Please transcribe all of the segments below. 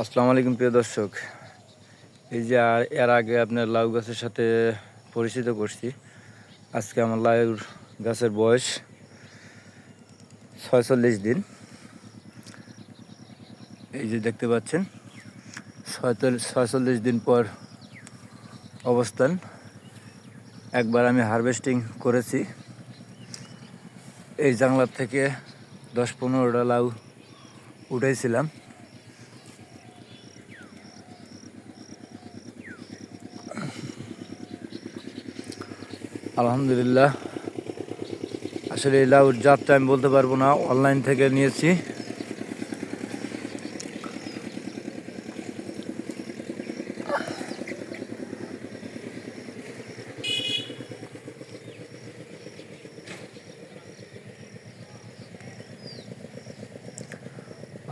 আসসালামু আলাইকুম, প্রিয় দর্শক। এই যে এর আগে আপনার লাউ গাছের সাথে পরিচিত করছি। আজকে আমার লাউ গাছের বয়স ছয়চল্লিশ দিন। এই যে দেখতে পাচ্ছেন ছয়চল্লিশ দিন পর অবস্থান। একবার আমি হারভেস্টিং করেছি। এই জাংলার থেকে দশ পনেরোটা লাউ উঠেছিলাম। আলহামদুলিল্লাহ। আসলে লাউর জাতটা আমি বলতে পারব না, অনলাইন থেকে নিয়েছি।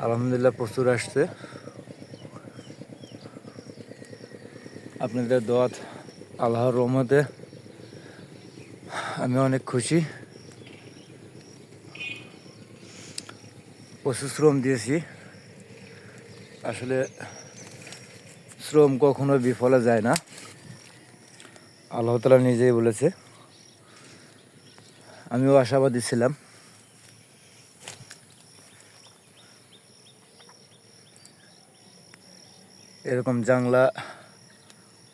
আলহামদুলিল্লাহ, প্রচুর আসছে। আপনাদের দোয়াত আল্লাহর রহমতে আমি অনেক খুশি। প্রচুর শ্রম দিয়েছি। আসলে শ্রম কখনো বিফলে যায় না। আল্লাহ তালা নিজেই বলেছে। আমিও আশাবাদী ছিলাম। এরকম জাংলা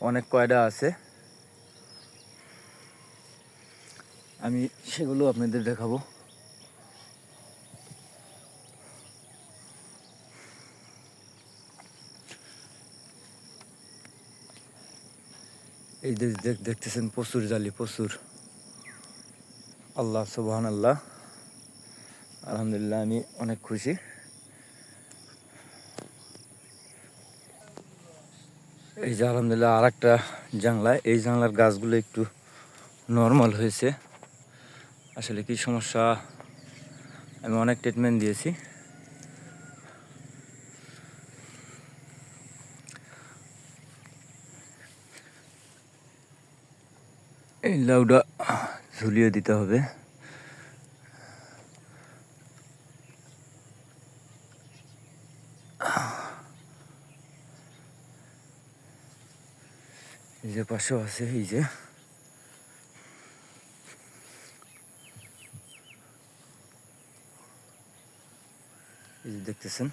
অনেক কয়টা আছে। আমি সেগুলো আপনাদের দেখাবো। এই দেখতেছেন প্রচুর জালি, প্রচুর। আল্লাহ সুবহান আল্লাহ আলহামদুলিল্লাহ, আমি অনেক খুশি। এই যে আলহামদুলিল্লাহ আর একটা জানলা, এই জানলার গাছগুলো একটু নর্মাল হয়েছে। আসলে কি সমস্যা? আমি অনেক ট্রিটমেন্ট দিয়েছি। এই লাউডা ঝুলিয়ে দিতে হবে। এই যে পাশেও আছে, এই যে। এই দেখতেছেন।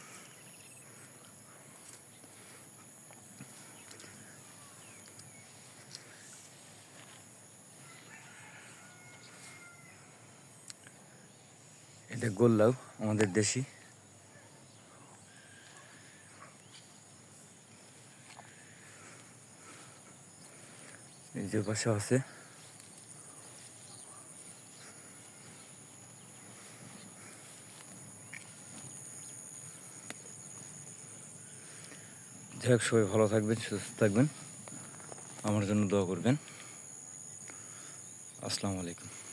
এটা গোল্লাউ আমাদের দেশি। এই যে পাশে আছে। হোক সবাই ভালো থাকবেন সুস্থ থাকবেন। আমার জন্য দোয়া করবেন। আসসালামু আলাইকুম।